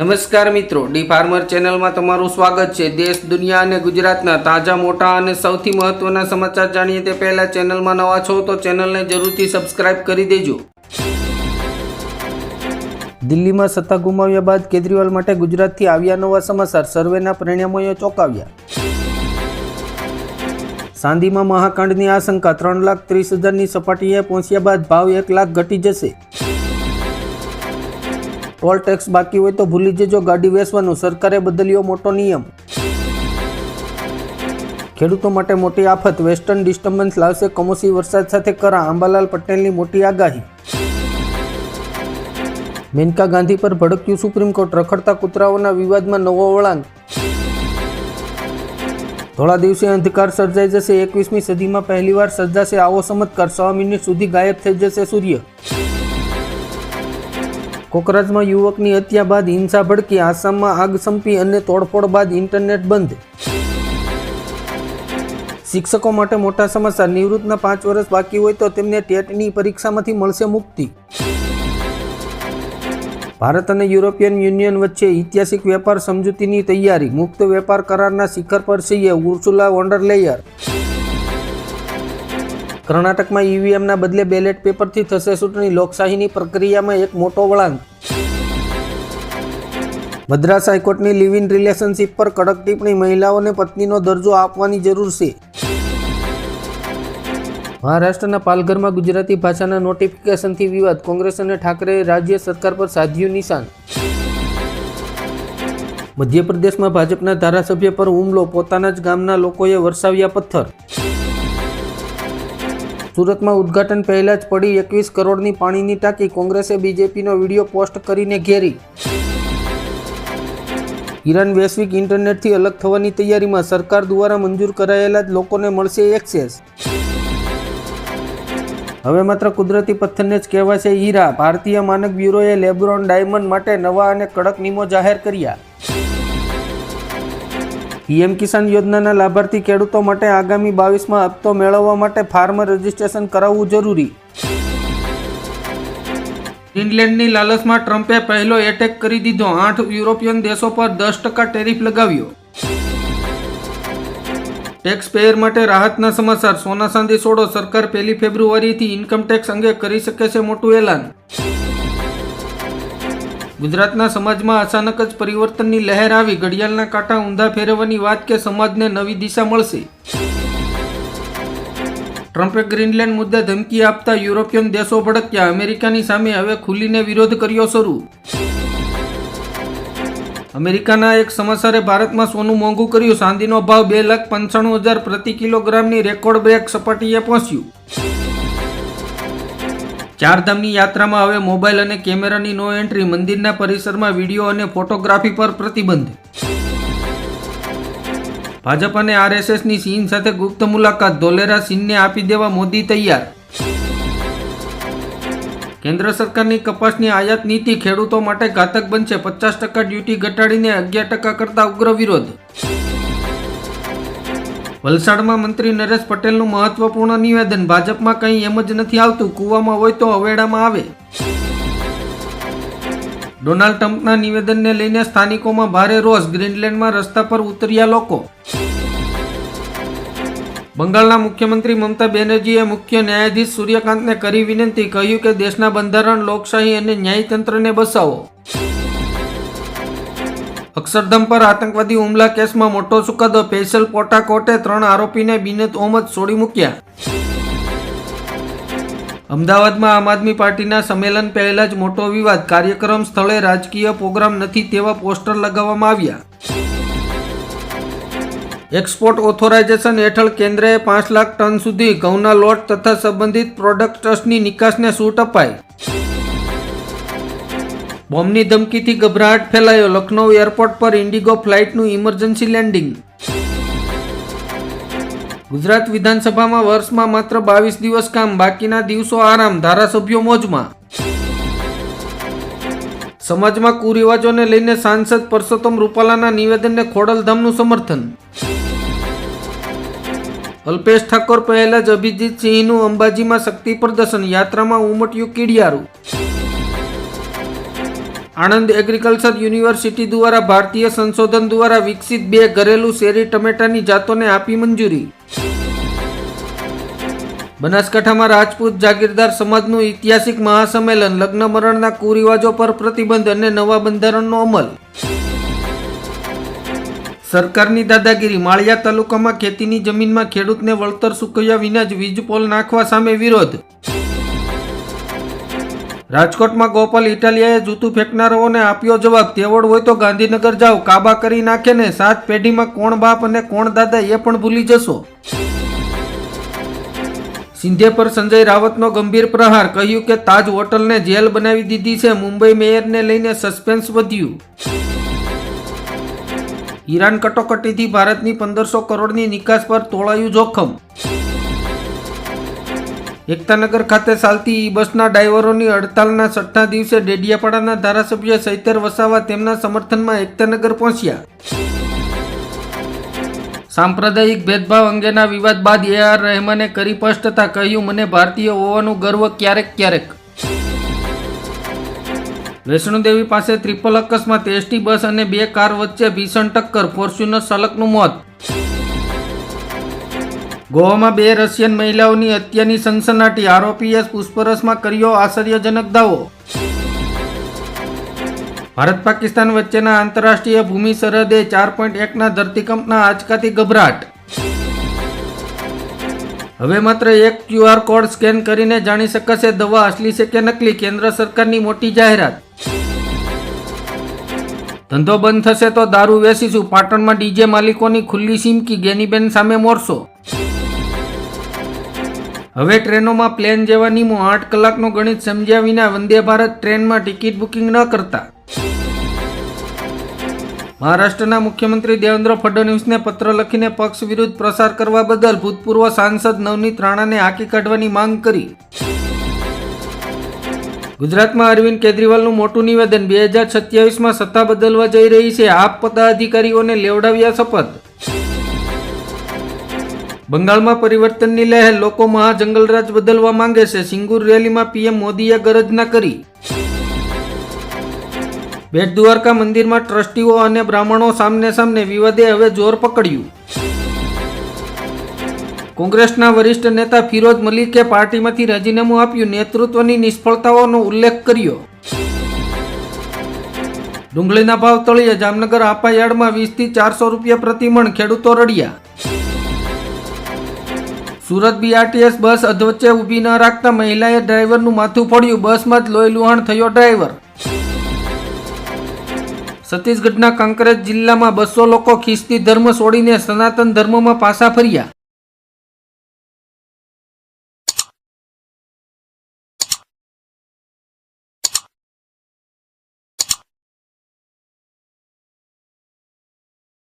નમસ્કાર મિત્રો, D farmer ચેનલમાં તમારું સ્વાગત છે. દેશ, દુનિયા અને ગુજરાતના તાજા, મોટા અને સૌથી મહત્વના સમાચાર જાણીએ તે પહેલા ચેનલમાં નવા છો તો ચેનલને જરૂરથી સબસ્ક્રાઇબ કરી દેજો. દિલ્હીમાં સત્તા ગુમાવ્યા બાદ કેજરીવાલ માટે ગુજરાતથી આવ્યા નવા સમાચાર. સર્વેના પરિણામોએ ચોંકાવ્યા. સાંદીમાં મહાકાંડની આશંકા. ત્રણ લાખ ત્રીસ હજારની સપાટીએ પહોંચ્યા બાદ ભાવ એક લાખ ઘટી જશે. ટોલ ટેક્સ બાકી હોય તો ભૂલી જજો, ગાડી વેચવાનું, સરકારે બદલ્યો મોટો નિયમ. ખેડૂતો માટે મોટી આફત વેસ્ટર્ન ડિસ્ટર્બન્સ લાવશે કમોસી વરસાદ સાથે કરા, આંબાલાલ પટેલની મોટી આગાહી. મેનકા ગાંધી પર ભડક્યું સુપ્રીમ કોર્ટ, રખડતા કૂતરાઓના વિવાદમાં નવો વળાંક. થોડા દિવસે અંધકાર સર્જાઈ જશે, એકવીસમી સદીમાં પહેલીવાર સર્જાશે આવો ચમત્કાર છ મિનિટ સુધી ગાયબ થઈ જશે સૂર્ય. કોકરાજમાં યુવકની હત્યા બાદ હિંસા ભડકી, આસામમાં આગ સંપી અને તોડફોડ બાદ ઇન્ટરનેટ બંધ. શિક્ષકો માટે મોટા સમાચાર, નિવૃત્તના પાંચ વર્ષ બાકી હોય તો તેમને ટેટની પરીક્ષામાંથી મળશે મુક્તિ. ભારત અને યુરોપિયન યુનિયન વચ્ચે ઐતિહાસિક વેપાર સમજૂતીની તૈયારી, મુક્ત વેપાર કરારના શિખર પર છીએ ઉર્સુલા વોન્ડરલેયર. કર્ણાટકમાં ઈવીએમના બદલે બેલેટ પેપરથી થશે ચૂંટણી, લોકશાહીની પ્રક્રિયામાં એક મોટો વળાંક. મદ્રાસ હાઈકોર્ટની લિવ ઇન રિલેશનશિપ પર કડક ટિપ્પણી, મહિલાઓને પત્નીનો દરજ્જો આપવાની જરૂર છે. મહારાષ્ટ્રના પાલઘરમાં ગુજરાતી ભાષાના નોટિફિકેશનથી વિવાદ. કોંગ્રેસ અને ઠાકરેએ રાજ્ય સરકાર પર સાધ્યું નિશાન. મધ્યપ્રદેશમાં ભાજપના ધારાસભ્ય પર હુમલો. પોતાના જ ગામના લોકોએ વરસાવ્યા પથ્થર. સુરતમાં ઉદ્ઘાટન પહેલા જ પડી એકવીસ કરોડની પાણીની ટાંકી. કોંગ્રેસે બીજેપીનો વીડિયો પોસ્ટ કરીને ઘેરી. ઈરાન વૈશ્વિક ઇન્ટરનેટથી અલગ થવાની તૈયારીમાં સરકાર દ્વારા મંજૂર કરાયેલા જ લોકોને મળશે એક્સેસ. હવે માત્ર કુદરતી પથ્થરને જ કહેવાશે હીરા ભારતીય માનક બ્યુરોએ લેબ્રોન ડાયમંડ માટે નવા અને કડક નિયમો જાહેર કર્યા. પીએમ કિસાન યોજનાના લાભાર્થી ખેડૂતો માટે આગામી બાવીસમાં હપ્તો મેળવવા માટે ફાર્મર રજીસ્ટ્રેશન કરાવવું જરૂરી. ઇંગ્લેન્ડની લાલચમાં ટ્રમ્પે પહેલો એટેક કરી દીધો. આઠ યુરોપિયન દેશો પર દસ ટકા ટેરિફ લગાવ્યો. ટેક્સ પેયર માટે રાહતના સમાચાર. સોના ચાંદી છોડો સરકાર પહેલી ફેબ્રુઆરીથી ઇન્કમ ટેક્સ અંગે કરી શકે છે મોટું એલાન. ગુજરાતના સમાજમાં અચાનક જ પરિવર્તનની લહેર આવી. ઘડિયાળના કાંટા ઊંધા ફેરવવાની વાત કે સમાજને નવી દિશા મળશે? ટ્રમ્પે ગ્રીનલેન્ડ મુદ્દે ધમકી આપતા યુરોપિયન દેશો ભડક્યા. અમેરિકાની સામે હવે ખુલીને વિરોધ કર્યો શરૂ. અમેરિકાના એક સમાચારે ભારતમાં સોનું મોંઘું કર્યું. ચાંદીનો ભાવ બે લાખ પંચાણું હજાર પ્રતિ કિલોગ્રામની રેકોર્ડ બ્રેક સપાટીએ પહોંચ્યું. ચારધામની યાત્રામાં હવે મોબાઈલ અને કેમેરાની નો એન્ટ્રી. મંદિરના પરિસરમાં વીડિયો અને ફોટોગ્રાફી પર પ્રતિબંધ. ભાજપ અને આરએસએસની ચીન સાથે ગુપ્ત મુલાકાત. ધોલેરા ચીનને આપી દેવા મોદી તૈયાર. કેન્દ્ર સરકારની કપાસની આયાત નીતિ ખેડૂતો માટે ઘાતક બનશે. પચાસ ટકા ડ્યુટી ઘટાડીને અગિયાર ટકા કરતા ઉગ્ર વિરોધ. વલસાડમાં મંત્રી નરેશ પટેલનું મહત્વપૂર્ણ નિવેદન. ભાજપમાં કંઈ એમ જ નથી આવતું. કૂવામાં હોય તો અવેડામાં આવે. ડોનાલ્ડ ટ્રમ્પના નિવેદનને લઈને સ્થાનિકોમાં ભારે રોષ. ગ્રીનલેન્ડમાં રસ્તા પર ઉતર્યા લોકો. બંગાળના મુખ્યમંત્રી મમતા બેનર્જીએ મુખ્ય ન્યાયાધીશ સૂર્યકાંતને કરી વિનંતી, કહ્યું કે દેશના બંધારણ, લોકશાહી અને ન્યાયતંત્રને બસાવો. અક્ષરધામ પર આતંકવાદી હુમલા કેસમાં મોટો ચુકાદો. પેશલ પોટા કોર્ટે ત્રણ આરોપીને બિનત ઓમદ છોડી મૂક્યા. અમદાવાદમાં આમ આદમી પાર્ટીના સંમેલન પહેલા જ મોટો વિવાદ. કાર્યક્રમ સ્થળે રાજકીય પ્રોગ્રામ નથી તેવા પોસ્ટર લગાવવામાં આવ્યા. એક્સપોર્ટ ઓથોરાઇઝેશન હેઠળ કેન્દ્રએ પાંચ લાખ ટન સુધી ઘઉંના લોટ તથા સંબંધિત પ્રોડક્ટ્સની નિકાસને છૂટ અપાઈ. બોમ્બની ધમકીથી ગભરાટ ફેલાયો લખનૌ એરપોર્ટ પર ઇન્ડિગો ફ્લાઇટનું ઇમરજન્સી લેન્ડિંગ. ગુજરાત વિધાનસભામાં વર્ષમાં માત્ર બાવીસ દિવસ કામ, બાકીના દિવસો આરામ, ધારાસભ્યો મોજમાં. સમાજમાં કુરિવાજોને લઈને સાંસદ પરસોત્તમ રૂપાલાના નિવેદનને ખોડલધામનું સમર્થન. અલ્પેશ ઠાકોર પહેલા જ અભિજીત સિંહનું અંબાજીમાં શક્તિ પ્રદર્શન, યાત્રામાં ઉમટ્યું કીડિયારું. આણંદ એગ્રીકલ્ચર યુનિવર્સિટી દ્વારા ભારતીય સંશોધન દ્વારા વિકસિત બે ઘરેલું શેરી ટમેટાની જાતોને આપી મંજૂરી. બનાસકાંઠામાં રાજપૂત જાગીરદાર સમાજનું ઐતિહાસિક મહાસંમેલન, લગ્ન મરણના કુરિવાજો પર પ્રતિબંધ અને નવા બંધારણનો અમલ. સરકારની દાદાગીરી, માળિયા તાલુકામાં ખેતીની જમીનમાં ખેડૂતને વળતર ચૂકવ્યા વિના જ વીજ પોલ નાખવા સામે વિરોધ. રાજકોટમાં ગોપાલ ઇટાલિયાએ જૂતું ફેંકનારાઓને આપ્યો જવાબ. તેવડ હોય તો ગાંધીનગર જાઓ. કાબા કરી નાખે ને સાત પેઢીમાં કોણ બાપ અને કોણ દાદા એ પણ ભૂલી જશો. સિંધે પર સંજય રાવતનો ગંભીર પ્રહાર. કહ્યું કે તાજ હોટલને જેલ બનાવી દીધી છે. મુંબઈ મેયરને લઈને સસ્પેન્સ વધ્યું. ઈરાન કટોકટીથી ભારતની પંદરસો કરોડની નિકાસ પર તોળાયું જોખમ. એકતાનગર ખાતે ચાલતી બસના ડ્રાઈવરોની હડતાલના છઠ્ઠા દિવસે ડેડિયાપાડાના ધારાસભ્ય સૈતર વસાવા તેમના સમર્થનમાં એકતાનગર પહોંચ્યા. સાંપ્રદાયિક ભેદભાવ અંગેના વિવાદ બાદ એ આર રહેમાને કરી સ્પષ્ટતા કહ્યું, મને ભારતીય હોવાનું ગર્વ ક્યારેક ક્યારેક. વૈષ્ણોદેવી પાસે ત્રિપલ અકસ્માત, એસટી બસ અને બે કાર વચ્ચે ભીષણ ટક્કર, ફોર્ચ્યુનર સલકનું મોત. ગોવામાં બે રશિયન મહિલાઓની હત્યાની સનસનાટી આરોપીએ પૂછપરછમાં કર્યો આશ્ચર્યજનક દાવો. ભારત પાકિસ્તાન વચ્ચેના આંતરરાષ્ટ્રીય ભૂમિ સરહદે ચાર પોઈન્ટ એકના ધરતીકંપના આંચકાથી ગભરાટ. હવે માત્ર એક ક્યુઆર કોડ સ્કેન કરીને જાણી શકાશે દવા અસલી છે કે નકલી, કેન્દ્ર સરકારની મોટી જાહેરાત. ધંધો બંધ થશે તો દારૂ વેચીશું, પાટણમાં ડીજે માલિકોની ખુલ્લી સીમકી, ગેનીબેન સામે મોરશો હવે ટ્રેનોમાં પ્લેન જેવા નિયમો આઠ કલાકનું ગણિત સમજ્યા વિના વંદે ભારત ટ્રેનમાં ટિકિટ બુકિંગ ન કરતા. મહારાષ્ટ્રના મુખ્યમંત્રી દેવેન્દ્ર ફડણવીસને પત્ર લખીને પક્ષ વિરુદ્ધ પ્રસાર કરવા બદલ ભૂતપૂર્વ સાંસદ નવનીત રાણાને હાંકી કાઢવાની માંગ કરી. ગુજરાતમાં અરવિંદ કેજરીવાલનું મોટું નિવેદન, બે હજાર સત્યાવીસમાં સત્તા બદલવા જઈ રહી છે. આપ પદાધિકારીઓને લેવડાવ્યા શપથ. બંગાળમાં પરિવર્તનની લહેર લોકો મહાજંગલરાજ બદલવા માંગે છે. સિંગુર રેલીમાં પીએમ મોદીએ ગરજના કરી. બેટ દ્વારકા મંદિરમાં ટ્રસ્ટીઓ અને બ્રાહ્મણો સામને સામને વિવાદે હવે જોર પકડ્યું. કોંગ્રેસના વરિષ્ઠ નેતા ફિરોજ મલિકે પાર્ટીમાંથી રાજીનામું આપ્યું. નેતૃત્વની નિષ્ફળતાઓનો ઉલ્લેખ કર્યો. ડુંગળીના ભાવ તળિયે જામનગર આપાયાર્ડમાં વીસથી ચારસો રૂપિયા પ્રતિમણ ખેડૂતો રડ્યા. સુરત બીઆરટીએસ બસ અધવચ્ચે ઊભી ન રાખતા મહિલાએ ડ્રાઈવરનું માથું ફોડ્યું. બસમાં જ લોહી લુહાણ થયો ડ્રાઈવર. છત્તીસગઢના કાંકરેજ જિલ્લામાં બસો લોકો ખ્રિસ્તી ધર્મ છોડીને સનાતન ધર્મમાં પાછા ફર્યા.